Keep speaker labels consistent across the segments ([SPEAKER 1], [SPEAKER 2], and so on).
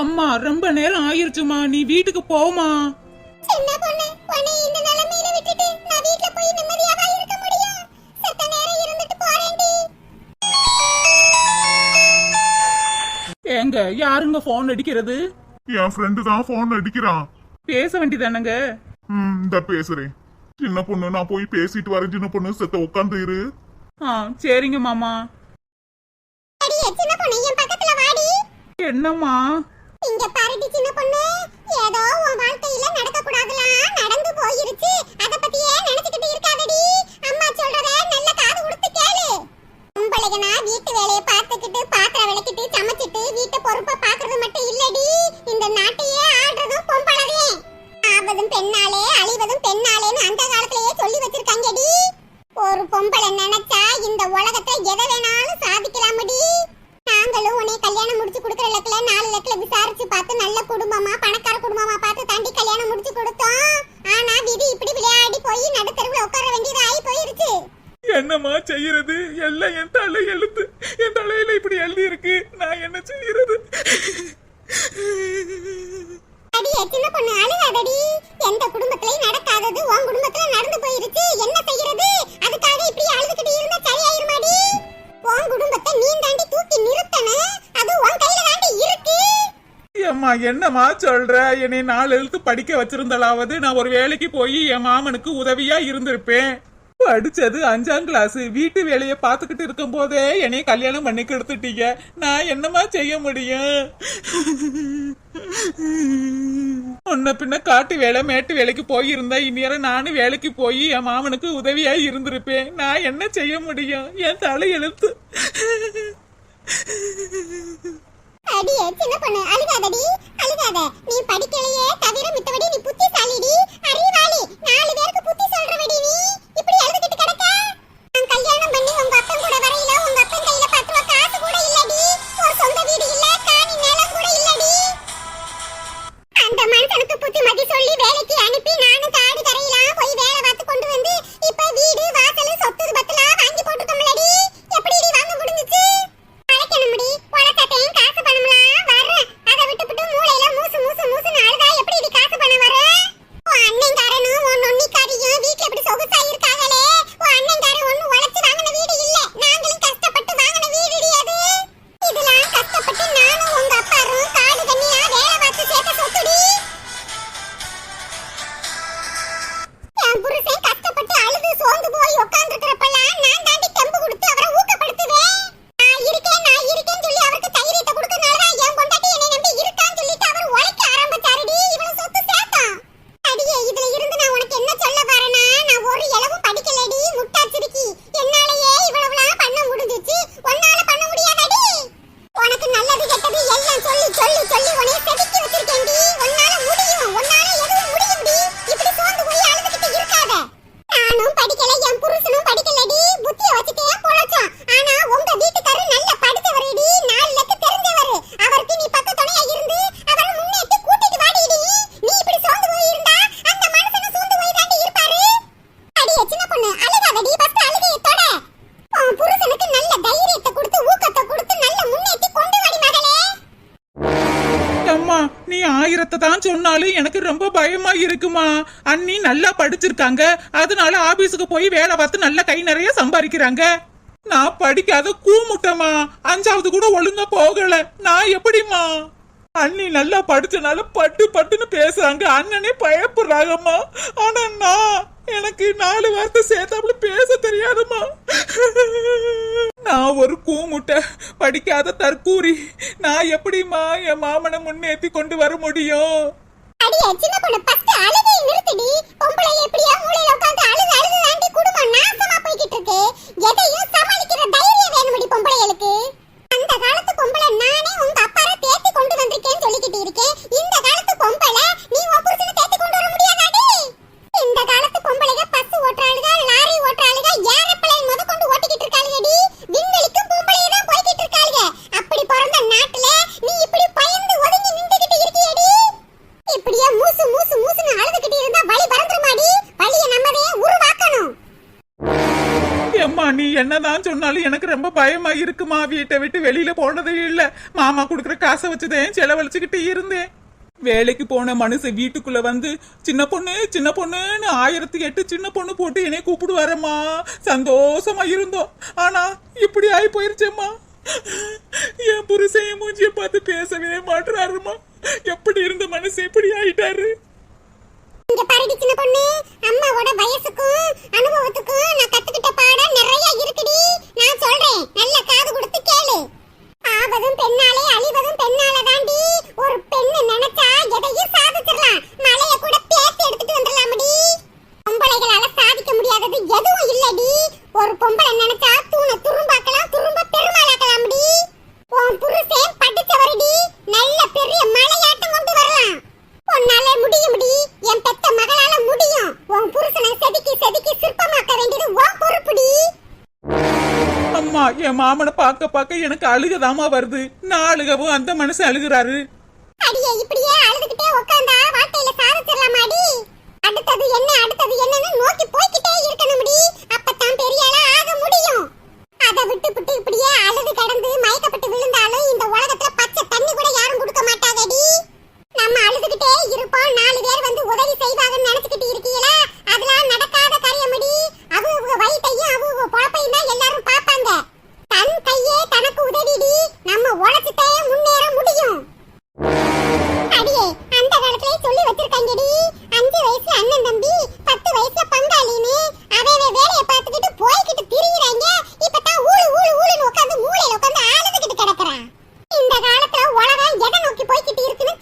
[SPEAKER 1] அம்மா ரொம்ப நேரம் ஆயிருச்சுமா. நீ வீட்டுக்கு போமா.
[SPEAKER 2] சின்ன பொண்ணு உன்னை இந்த நிலைமையில விட்டுட்டு நான் வீட்ல போய் நிம்மதியாவா இருக்க முடியும். செத்த நேரம் இருந்துட்டு போறேன்டி.
[SPEAKER 1] ஏங்க யாருங்க போன் அடிக்கிறது?
[SPEAKER 3] என் ஃப்ரெண்டு தான் போன் அடிக்கிறான்.
[SPEAKER 1] பேச வேண்டியதானங்க
[SPEAKER 3] ம் இந்த பேசுறேன். சின்ன பொண்ணு நான் போய் பேசிட்டு வரேன். சின்ன பொண்ணு செத்த உட்காந்து இரு.
[SPEAKER 1] ஆ சரிங்க மாமா.
[SPEAKER 2] அடியே சின்ன பொண்ணு என் பக்கத்துல வாடி.
[SPEAKER 1] என்னம்மா?
[SPEAKER 2] இங்க பாருடி சின்ன பொண்ணு. ஏதோ உன் வாழ்க்கையில நடக்க கூடாதுலாம் நடந்து போயிருச்சு. அத பத்தியே நினைச்சுக்கிட்டு இருக்காதடி. அம்மா சொல்றத நல்ல காது கொடுத்து கேளு பொம்பளைகனா வீட்டு வேலையை பார்த்துக்கிட்டு பாத்திரம் விளக்கிட்டு சமைச்சிட்டு வீட்டை பொறுப்பா பாக்குறது மட்டும் இல்லடி இந்த நாட்டையே ஆடுறதும் பொம்பளவே ஆவதும் பெண்ணாலே அழிவதும் பெண்ணாலேன்னு அந்த காலத்திலேயே சொல்லி வச்சிருக்காங்கடி ஒரு பொம்பளை நினைச்சா இந்த உலகத்தை எதை வேணாலும் சாதிக்கலாமடி நாங்களும் உன்னை கல்யாணம் முடிச்சு கொடுக்குற லக்கில நாலு லக்கில விசாரிச்சு பார்த்து நல்ல குடும்பமா பணக்கார குடும்பமா பார்த்து தாண்டி கல்யாணம் முடிச்சு கொடுத்தோம் ஆனா விதி இப்படி விளையாடி போய் நடுத்தருவுல உட்கார வேண்டியது ஆகி போயிருச்சு
[SPEAKER 1] என்னம்மா செய்யறது எல்லாம் என் தலை எழுத்து என் தலையில இப்படி எழுதி இருக்கு நான் என்ன செய்யறது
[SPEAKER 2] அடியே சின்ன பொண்ணு அழுகாதடி எந்த குடும்பத்திலயும் நடக்காதது உன் குடும்பத்துல நடந்து போயிருச்சு. என்ன செய்யறது? அதுக்காக இப்படி அழுதுகிட்டு இருந்தா சரியாயிருமாடி? உன் குடும்பத்தை நீ தாண்டி தூக்கி நிறுத்தணும் அது உன் கையில தாண்டி இருக்கு.
[SPEAKER 1] ஏம்மா என்னம்மா சொல்ற? என்னை நாலு எழுத்து படிக்க வச்சிருந்தாலாவது நான் ஒரு வேலைக்கு போய் என் மாமனுக்கு உதவியா இருந்திருப்பேன். படிச்சது அஞ்சாம் கிளாஸ் வீட்டு வேலையை பார்த்துக்கிட்டு இருக்கும் போதே என்னைய கல்யாணம் பண்ணி கொடுத்துட்டீங்க நான் என்னம்மா செய்ய முடியும்? உன்ன பின்ன காட்டு வேலை மேட்டு வேலைக்கு போயிருந்தா இந்நேரம் நானும் வேலைக்கு போய் என் மாமனுக்கு உதவியா இருந்திருப்பேன். நான் என்ன செய்ய முடியும்? என் தலை எழுத்து.
[SPEAKER 2] அடியே சின்ன பொண்ணு அழுகாதடி அழுகாத. நீ படிக்கலையே தவிர மித்தபடி நீ புத்திசாலிடி. அறிவாளி. நாலு பேருக்கு புத்தி சொல்றவடி நீ.
[SPEAKER 1] ரொம்ப பயமா இருக்குமா? அண்ணி நல்லா படிச்சிருக்காங்க. அதனால ஆபீஸுக்கு போய் வேலை பார்த்து நல்லா கை நிறைய சம்பாதிக்கிறாங்க. நான் படிக்காத கூமுட்டமா? அஞ்சாவது கூட ஒழுங்கா போகல. நான் எப்படிம்மா? அண்ணி நல்லா படிச்சனால பட்டு பட்டுன்னு பேசுறாங்க. அண்ணனே பயப்படுறாங்கம்மா. ஆனா நான் எனக்கு நாலு வார்த்தை சேர்த்தாப்புல பேச தெரியாதுமா நான் ஒரு கூமுட்டை படிக்காத தற்கூரி. நான் எப்படிம்மா என் மாமனை முன்னேற்றி கொண்டு வர முடியும்?
[SPEAKER 2] அடியே சின்ன பொண்ணு பத்து அழுகை நிறுத்திடி. பொம்பளை எப்படியா மூலையில உட்காந்து அழுது அழுது தாண்டி குடும்பம் நாசமா போய்கிட்டு இருக்கு எதையும் சமாளிக்கிற தைரியம் வேணுமடி பொம்பளைகளுக்கு. அந்த காலத்து பொம்பளை நானே உங்க அப்பார தேத்தி கொண்டு வந்திருக்கேன்னு சொல்லிக்கிட்டு இருக்கேன். இந்த காலத்து பொம்பளை நீ உன் புருஷனை தேத்தி கொண்டு வர முடியாதாடி? இந்த காலத்து பொம்பளைங்க பஸ் ஓட்டுறாளுக லாரி ஓட்டுறாளுக ஏரோப்ளேன் முத கொண்டு ஓட்டிக்கிட்டு இருக்காளுகடி. விண்வெளிக்கும் பொம்பளைங்க தான் போய்கிட்டு இருக்காளுக
[SPEAKER 1] என்னதான் சொன்னாலும் எனக்கு ரொம்ப பயமா இருக்குமா வீட்டை விட்டு வெளியில போனதே இல்ல. மாமா கொடுக்குற காசை வச்சுதான் செலவழிச்சுக்கிட்டு இருந்தேன்? வேலைக்கு போன மனுஷன் வீட்டுக்குள்ள வந்து சின்ன பொண்ணு சின்ன பொண்ணுன்னு ஆயிரத்தி எட்டு சின்ன பொண்ணு போட்டு என்னை கூப்பிடுவாரம்மா. சந்தோஷமா இருந்தோம். ஆனா இப்படி ஆகி போயிருச்சேம்மா. என் புருஷன் என் மூஞ்சியை பார்த்து பேசவே மாட்டுறாருமா எப்படி இருந்த மனசு இப்படி ஆயிட்டாரு?
[SPEAKER 2] இங்க பாருடி சின்ன பொண்ணு. அம்மாவோட வயசுக்கும் அனுபவத்துக்கும்
[SPEAKER 1] பார்க்க எனக்கு அழுகதாமா வருது. நான் அழுகவும் அந்த மனசு அழுகிறாரு.
[SPEAKER 2] எதை நோக்கி போய்கிட்டு இருக்குன்னு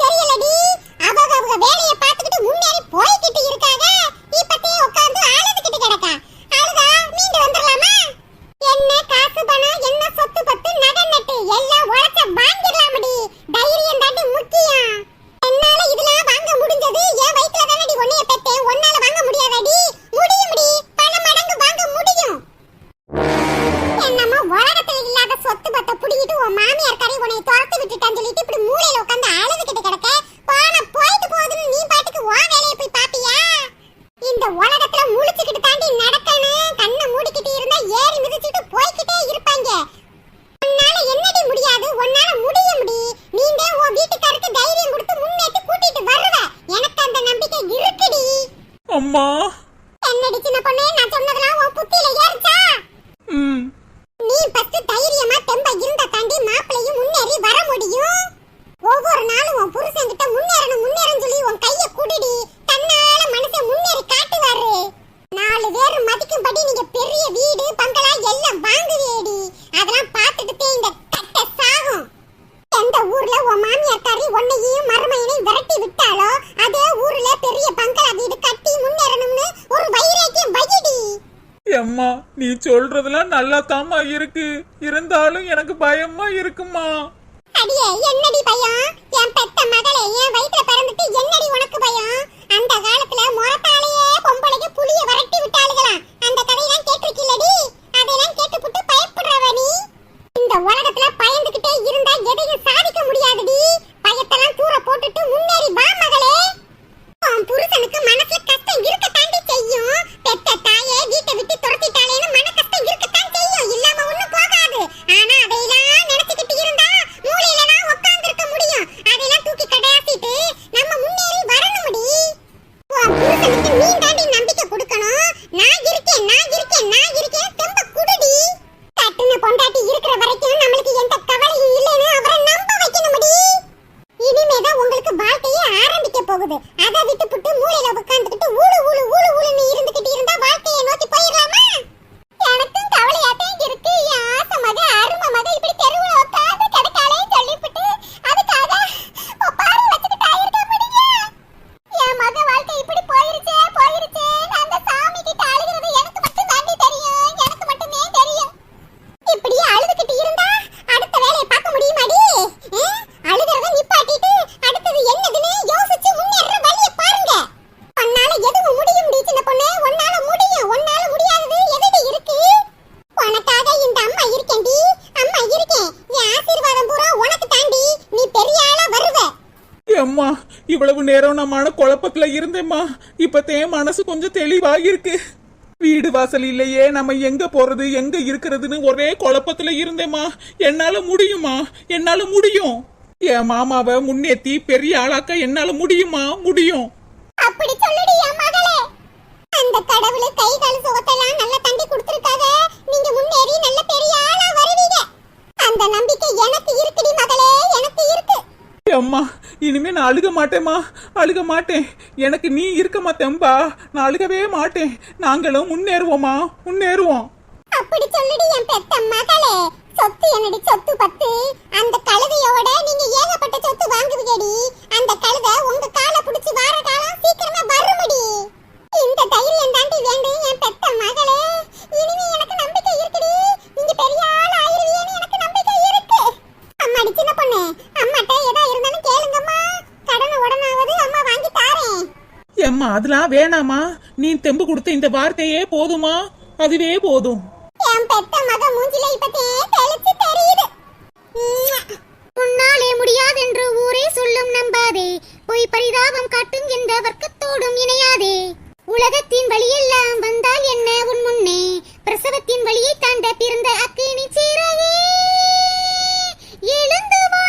[SPEAKER 2] எம்மா நீ
[SPEAKER 1] சொல்றதெல்லாம் நல்லா தாமா இருக்கு. இருந்தாலும் எனக்கு பயமா இருக்குமா?
[SPEAKER 2] அடியே என்னடி பயம்? என் பெத்த மகளே என் வயித்துல பிறந்துட்டு என்னடி உனக்கு பயம்? அந்த காலத்துல முறத்தாலேயே பொம்பளைக்கு புளிய வரட்டி விட்டாளுகளாம் அந்த கதையெல்லாம் கேட்டிருக்கீங்களடி அதெல்லாம் கேட்டு புட்டு பயப்படுறவ நீ? இந்த உலகத்துல பயந்துகிட்டே இருந்தா எதையும் சாதிக்க முடியாதுடி. பயத்தெல்லாம் தூர போட்டுட்டு முன்னேறி வா மகளே. உன் புருஷனுக்கு மனசுல கஷ்டம் இருக்கத்தாண்டி செய்யும். பெத்த தாயே வீட்டை விட்டு துரத்திட்டாலேன்னு மன கஷ்டம் இருக்கத்தான் செய்யும். இல்லாம ஒண்ணும் போகாது. ஆனா அதையெல்லாம் நினைச்சுக்கிட்டு இருந்தா மூளையில நான் உட்கார்ந்து இருக்க முடியும். அதையெல்லாம் தூக்கி
[SPEAKER 1] கடை இருந்தேம்மா. இப்ப மனசு கொஞ்சம் தெளிவாகிருக்கு வீடு வாசல் இல்லையே நம்ம எங்க போறது எங்க இருக்கிறதுன்னு ஒரே குழப்பத்துல இருந்தேம்மா. என்னால முடியுமா? என்னால முடியும். என் மாமாவை முன்னேத்தி பெரிய ஆளாக்க என்னால முடியுமா? முடியும்.
[SPEAKER 2] அப்படி சொல்லுடி என் மகளே. அந்த கடவுளே கை கால் சுகத்தெல்லாம் நல்ல தண்டி கொடுத்திருக்காக நீங்க முன்னேறி நல்ல பெரிய ஆளா வருவீங்க. அந்த நம்பிக்கை எனக்கு இருக்குடி மகளே எனக்கு இருக்கு.
[SPEAKER 1] அம்மா இனிமே நான் அழுக மாட்டேம்மா. அழுக மாட்டேன். எனக்கு நீ இருக்க தெம்பா? நான் அழுகவே மாட்டேன். நாங்களும் முன்னேறுவோமா? முன்னேறுவோம்.
[SPEAKER 2] அப்படி சொல்லுடி என் பெத்த மகளே சொத்து என்னடி சொத்து பத்து? அந்த கழுதையோட நீங்க ஏகப்பட்ட சொத்து வாங்குவீங்கடி. அந்த கழுதை உங்க காலை புடிச்சு வார காலம் சீக்கிரமா வருமடி. இந்த தைரியம் தாண்டி வேண்டும் என் பெத்த மகளே. இனிமே எனக்கு நம்பிக்கை இருக்குடி. நீங்க பெரிய ஆள் ஆயிருவீன்னு எனக்கு நம்பிக்கை இருக்கு. அம்மாடி சின்ன பொண்ணு. அம்மாட்ட ஏதா இருந்தாலும் கேளுங்கம்மா. கடனை உடனாவது அம்மா வாங்கி தாரேன்
[SPEAKER 1] அதெல்லாம் வேணாமா? நீ தெம்பு கொடுத்த இந்த வார்த்தையே போதுமா? அதுவே போதும்.
[SPEAKER 2] என் பெத்த மக மூஞ்சில இப்பதே தெளிச்சு தெரியுது. உன்னாலே முடியாதென்று ஊரே சொல்லும் நம்பாதே. போய் பரிதாபம் காட்டும் எந்த வர்க்கத்தோடும் இணையாதே. உலகத்தின் வழியெல்லாம் வந்தால் என்ன உன் முன்னே? பிரசவத்தின் வழியை தாண்ட பிறந்த அக்கினி சீரையே எழுந்து வா.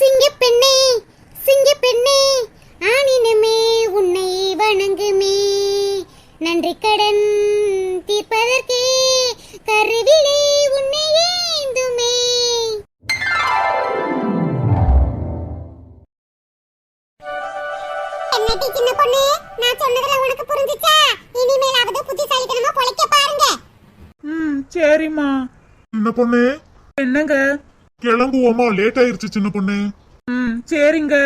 [SPEAKER 2] சிங்கப்பெண்ணே சிங்கப்பெண்ணே ஆனினமே உன்னை வணங்குமே. நன்றி கடன் தீர்ப்பதற்கே கருவிலே உன்னை ஏந்துமே. என்னடி சின்ன பொண்ணு? நான் சொன்னதுல உனக்கு புரிஞ்சுச்சா? இனிமேலாவது புத்திசாலித்தனமா பொழைக்க பாருங்க.
[SPEAKER 1] ம் சரிம்மா.
[SPEAKER 3] சின்ன பொண்ணு.
[SPEAKER 1] என்னங்க?
[SPEAKER 3] கிளம்புவோமா? லேட் ஆயிருச்சு சின்ன பொண்ணு.
[SPEAKER 1] ம் சரிங்க.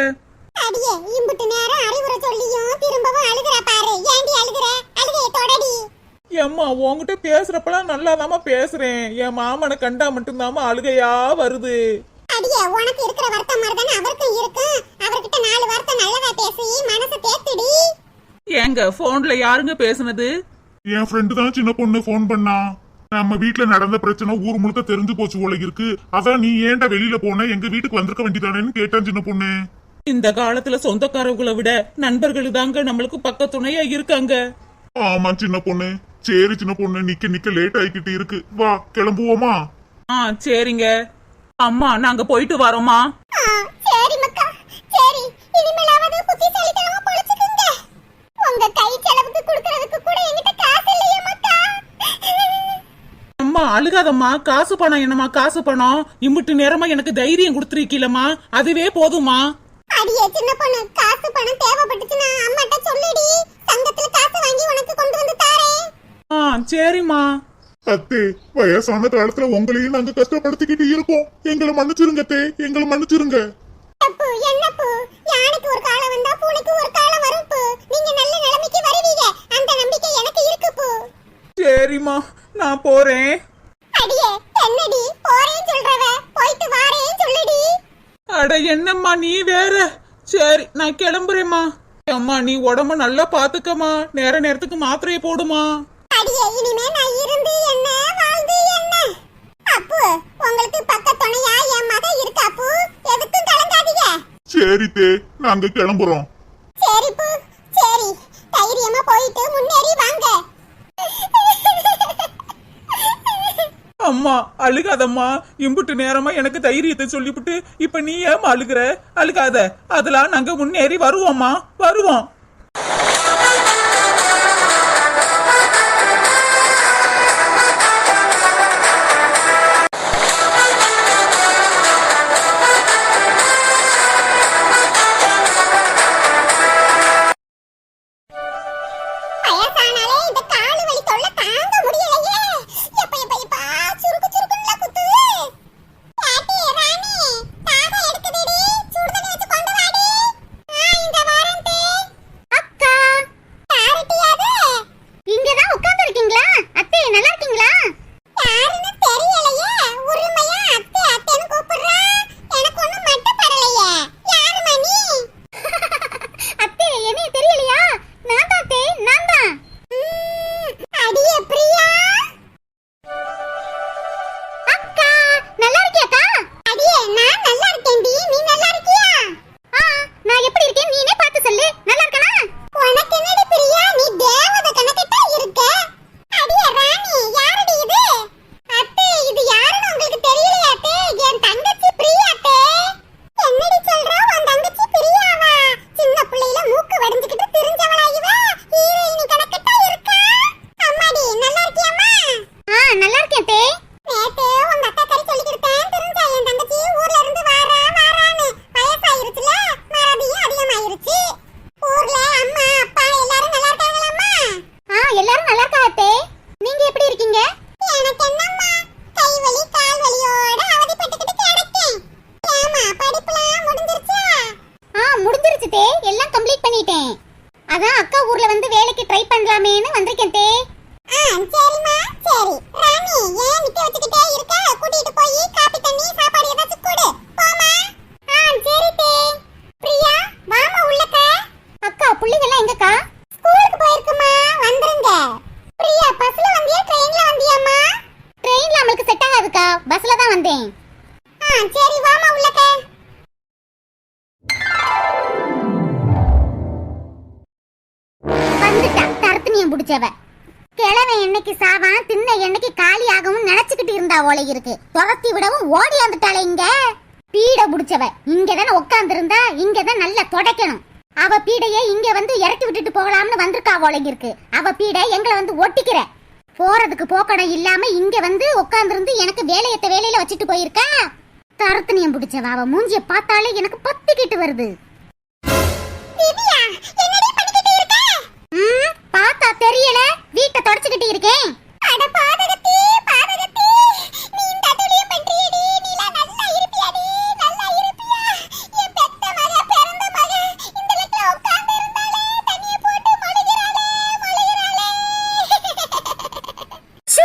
[SPEAKER 2] அடியே இம்புட்டு நேரம் அறிவுரை சொல்லியும் திரும்பவும் அழுகுற பாரு. ஏண்டி அழுகுற? அழுகைய தொடடி.
[SPEAKER 1] ஏம்மா உன்கிட்ட பேசுறப்பலாம் நல்லாதாம்மா பேசுறேன். என் மாமனை கண்டா மட்டும்தாம்மா அழுகையா வருது.
[SPEAKER 2] அடியே உனக்கு இருக்கிற வருத்தம் மாதிரி தானே அவருக்கும் இருக்கும். அவர்கிட்ட நாலு வார்த்தை நல்லதா பேசி மனசை தேத்துடி.
[SPEAKER 1] ஏங்க போன்ல யாருங்க பேசுனது?
[SPEAKER 3] என் ஃப்ரெண்டு தான் சின்ன பொண்ணு ஃபோன் பண்ணா. நம்ம வீட்ல நடந்த பிரச்சனை ஊர் முழுக்க தெரிஞ்சு போச்சு போல இருக்கு. அதான் நீ ஏன்டா வெளியில போன? எங்க வீட்டுக்கு வந்திருக்க வேண்டியதானேன்னு கேட்டான் சின்ன பொண்ணு.
[SPEAKER 1] இந்த காலத்துல சொந்தக்காரங்களை விட நண்பர்கள் தாங்க நம்மளுக்கு பக்க துணையா இருக்காங்க.
[SPEAKER 3] ஆமா சின்ன பொண்ணு. சரி சின்ன பொண்ணு நிக்க நிக்க லேட் ஆயிக்கிட்டு இருக்கு. வா கிளம்புவோமா?
[SPEAKER 1] ஆ சரிங்க. அம்மா நாங்க போயிட்டு வரோமா
[SPEAKER 2] ஆ, சரி மக்கா. சரி இனிமேலாவது புத்திசாலித்தனமா பொழைச்சுக்குங்க. உங்க கை செலவுக்கு கொடுக்கறதுக்கு கூட என்கிட்ட காசு இல்லையே மக்கா.
[SPEAKER 1] அம்மா அழுகாதம்மா. காசு பணம் என்னம்மா? காசு பணம். இம்புட்டு நேரமா எனக்கு தைரியம் கொடுத்துருக்கீலம்மா. அதுவே போதுமா
[SPEAKER 2] அடியே சின்ன பொண்ணு காசு பணம் தேவைப்பட்டுச்சுன்னா அம்மாட்ட சொல்லுடி. சங்கத்துல காசு வாங்கி உனக்கு கொண்டு வந்து தாரேன்.
[SPEAKER 1] ஆ சரிம்மா.
[SPEAKER 3] அத்தே வயசான காலத்துல உங்களையும் நாங்க கஷ்டப்படுத்திக்கிட்டு இருக்கோம். எங்களை மன்னிச்சிருங்க அத்தே எங்களை மன்னிச்சிருங்க.
[SPEAKER 2] தப்பு என்னப்பு யானைக்கு ஒரு காலம் வந்தா பூனைக்கு ஒரு காலம் வரும் பு. நீங்க நல்ல நிலைமைக்கு வருவீங்க. அந்த நம்பிக்கை எனக்கு இருக்கு பு.
[SPEAKER 1] சரிம்மா நான் போறேன்.
[SPEAKER 2] அடியே என்னடி? போறேன்னு சொல்றவ போயிட்டு வாரேன்னு சொல்லுடி.
[SPEAKER 1] அட என்னம்மா நீ வேற? சரி நான் கிளம்புறேம்மா. அம்மா நீ உடம்ப நல்லா பாத்துக்கம்மா. நேர நேரத்துக்கு மாத்திரையை போடுமா
[SPEAKER 2] அடியே இனிமே நான் இருந்து என்ன வாழ்ந்து என்ன? அப்பு உங்களுக்கு பக்க துணையா என் மக இருக்கு அப்பு. எதுக்கும் கலங்காதீங்க.
[SPEAKER 3] சரி தே நாங்க கிளம்புறோம்.
[SPEAKER 2] சரி பு. சரி தைரியமா போயிட்டு முன்னேறி வாங்க.
[SPEAKER 1] அம்மா அழுகாதம்மா. இம்புட்டு நேரமா எனக்கு தைரியத்தை சொல்லிவிட்டு இப்ப நீ ஏமா அழுகுற? அழுகாத. அதெல்லாம் நாங்க முன்னேறி வருவோம்மா. வருவோம்.
[SPEAKER 2] ஆச்சு எல்லாம் கம்ப்ளீட் பண்ணிட்டேன். அதான் அக்கா ஊர்ல வந்து வேலைக்கு ட்ரை பண்ணலாமேன்னு வந்திருக்கேன் தே. ஆ சரிம்மா. சரி. ராணி ஏன் நிக்க வச்சுக்கிட்டே போய் காபி தண்ணி சாப்பாடு ஏதாச்சும் ஆ சரி தே. வாமா உள்ளக்க.
[SPEAKER 4] அக்கா புள்ளைங்கலாம் எங்கக்கா?
[SPEAKER 2] ஸ்கூலுக்கு போயிருக்குமா வந்துருங்க. பிரியா பஸ்ல வந்தியா ட்ரெயின்ல வந்தியாமா
[SPEAKER 4] ட்ரெயின்ல அவளுக்கு செட் ஆகாதுக்கா. பஸ்ல தான் வந்தேன். ஆ சரி வாமா உள்ளக்க. தரத்துனியம் பிடிச்சவ. கிழவன் என்னைக்கு சாவான் தின்ன என்னைக்கு காலி ஆகவும் நினைச்சுக்கிட்டு இருந்தா ஓலை இருக்கு. துரத்தி விடவும் ஓடி வந்துட்டாளே இங்க. பீட புடிச்சவ. இங்க தானே உட்கார்ந்து இருந்தா இங்க தான் நல்லா தொடக்கணும். அவ பீடைய இங்க வந்து இறக்கி விட்டுட்டு போகலாம்னு வந்திருக்கா ஓலை இருக்கு. அவ பீட எங்களை வந்து ஒட்டிக்கிற. போறதுக்கு போக்கடம் இல்லாம இங்க வந்து உட்கார்ந்து எனக்கு வேலையத்த வேலையில வச்சுட்டு போயிருக்கா? தரத்தனியம் பிடிச்சவ. அவ மூஞ்சிய பார்த்தாலே எனக்கு பத்திக்கிட்டு வருது. திவ்யா என்னடி பண்ணிக்கிட்டு இருக்க? ம்? பார்த்தா தெரியல. வீட்டை தொடச்சுக்கிட்டு இருக்கேன். அட பாதகத்தி பாதகத்தி நீ இந்த துளியம் பண்றியடி. நீலா நல்லா இருப்பியாடி நல்லா இருப்பியா. என் பெத்த மக பிறந்த மக இந்த இடத்துல உட்கார்ந்து இருந்தாலே தண்ணிய போட்டு மொழிகிறாளே மொழிகிறாளே. ஷு,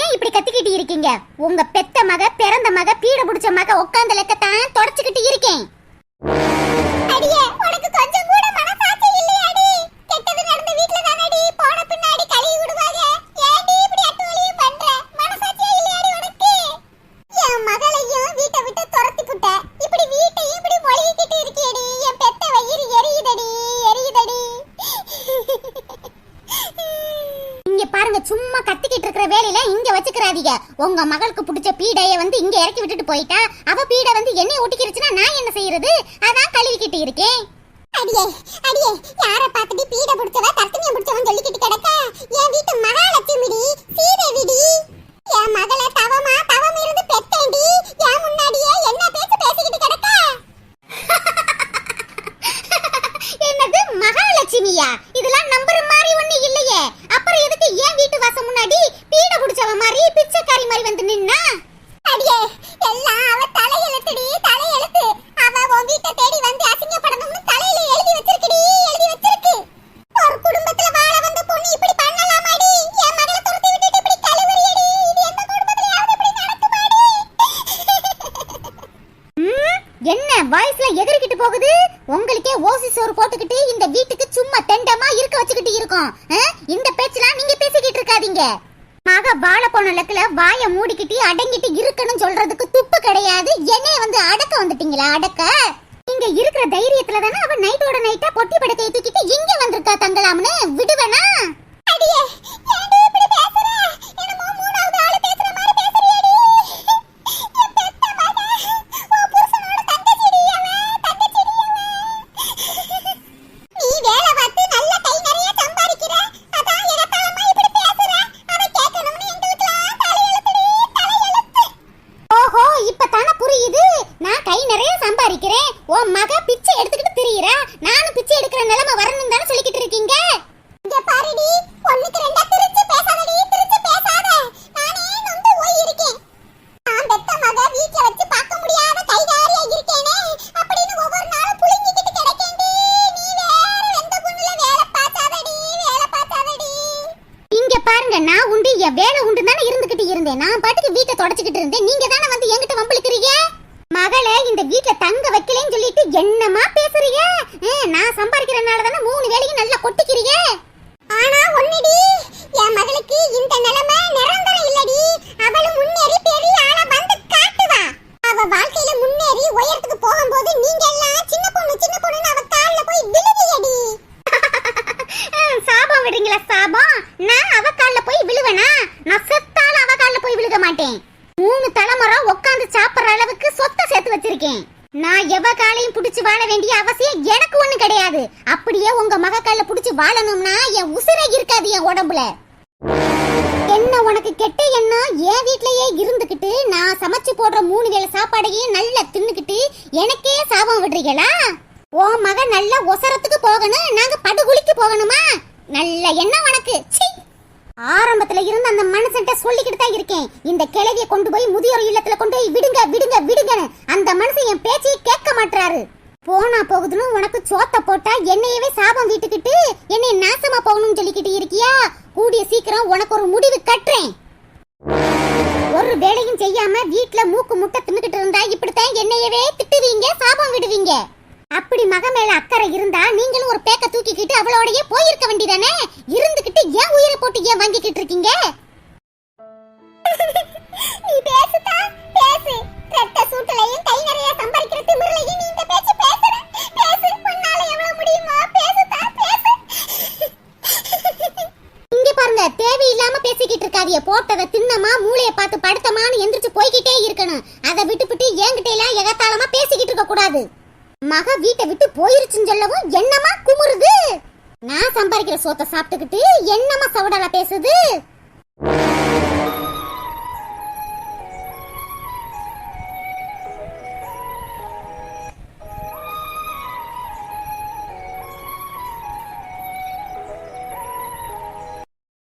[SPEAKER 4] ஏன் இப்படி கத்திக்கிட்டு இருக்கீங்க? உங்க பெத்த மக பிறந்த மக பீட புடிச்ச மக உட்கார்ந்த தான் தொடச்சுக்கிட்டு இருக்கேன். அடியே உனக்கு கொஞ்சம் கூட மனசாட்சி இல்லையாடி கெட்டது நடந்த வீட்ல தானடி போன பின்னாடி கழுவி விடுவாங்க ஏன்டி இப்படி அட்டுவலியும் பண்ற மனசாட்சியே இல்லையாடி உனக்கு என் மகளையும் வீட்டை விட்டு துரத்தி புட்ட இப்படி வீட்டையும் இப்படி மொழிகிட்டு இருக்கியடி என் பெத்த வயிறு எரியுதடி எரியுதடி இங்க பாருங்க சும்மா கத்திக்கிட்டு இருக்கிற வேலையில இங்க வச்சுக்கிறாதீங்க உங்க மகளுக்கு பிடிச்ச பீடைய வந்து இங்க இறக்கி விட்டுட்டு போயிட்டா அவ பீடை வந்து என்னை ஒட்டிக்கிருச்சுன்னா நான் என்ன செய்யறது? அதான் கழுவிக்கிட்டு இருக்கேன். அடியே அடியே யார பார்த்துட்டு பீடை பிடிச்சவ தர்த்தனியம் பிடிச்சவன் சொல்லிக்கிட்டு கிடக்க என் வீட்டு மகாலட்சுமிடி சீதேவிடி என் மகளை தவமா தவம் இருந்து பெத்தேண்டி என் முன்னாடியே என்ன பேச்சு பேசிக்கிட்டு கிடக்க என்னது மகாலட்சுமியா இதெல்லாம் நம்புற மாதிரி ஒண்ணு இல்லையே அப்புறம் எதுக்கு ஏன் வீட்டு வாசல் முன்னாடி பீட புடிச்சவ மாதிரி பிச்சைக்காரி மாதிரி வந்து நின்னா அடியே எல்லாம் அவ தலையெழுத்துடி தலையெழுத்து அவ உன் வீட்டை தேடி வந்து அசிங்கப்படணும்னு தலையில எழுதி வச்சிருக்குடி எழுதி வச்சிருக்கு ஒரு குடும்பத்துல வாழ வந்த பொண்ணு இப்படி பண்ணலாமாடி என் மகளை துரத்தி விட்டுட்டு இப்படி கழுவுறியடி இது எந்த குடும்பத்திலயாவது இப்படி நடக்குமாடி என்ன வாய்ஸ்ல எதிர்கிட்டு போகுது? உங்களுக்கே ஓசி சோறு போட்டுக்கிட்டு இந்த வீட்டுக்கு சும்மா தெண்டமா இருக்க வச்சுக்கிட்டு இருக்கோம். ஆ? இந்த பேச்செல்லாம் நீங்க பேசிக்கிட்டு இருக்காதீங்க. மக வாழ போன லெக்கில வாய மூடிக்கிட்டு அடங்கிட்டு இருக்கணும் சொல்றதுக்கு துப்பு கிடையாது. என்னைய வந்து அடக்க வந்துட்டீங்களா? அடக்க? இங்க இருக்கிற தைரியத்துல தானே அவன் நைட்டோட நைட்டா பொட்டி படத்தை தூக்கிட்டு இங்க வந்திருக்கா தங்கலாம்னு விடுவேனா? அடியே சாபம் உன் மகன் நல்ல ஒசரத்துக்கு போகணும் நாங்க படுகுழிக்கு போகணுமா? நல்ல எண்ணம் உனக்கு. ஆரம்பத்துல இருந்து அந்த மனுஷன்ட்ட சொல்லிக்கிட்டு தான் இருக்கேன். இந்த கிழவிய கொண்டு போய் முதியோர் இல்லத்துல கொண்டு போய் விடுங்க விடுங்க விடுங்கன்னு. அந்த மனுஷன் என் பேச்சையே கேட்க மாட்டாரு போனா போகுதுன்னு உனக்கு சோத்த போட்டா என்னையவே சாபம் வீட்டுக்கிட்டு என்னை நாசமா போகணும்னு சொல்லிக்கிட்டு இருக்கியா? கூடிய சீக்கிரம் உனக்கு ஒரு முடிவு கட்டுறேன். ஒரு வேலையும் செய்யாம வீட்ல மூக்கு முட்டை தின்னுக்கிட்டு இருந்தா இப்படித்தான் என்னையவே திட்டுவீங்க சாபம் விடுவீங்க. அப்படி மக மேல அக்கறை இருந்தா நீங்களும் ஒரு பேக்க தூக்கிக்கிட்டு அவளோடயே போயிருக்க வேண்டியதானே? இருந்துகிட்டு ஏன் உயிரை போட்டு ஏன் வாங்கிக்கிட்டு இருக்கீங்க? நீ பேசுதா?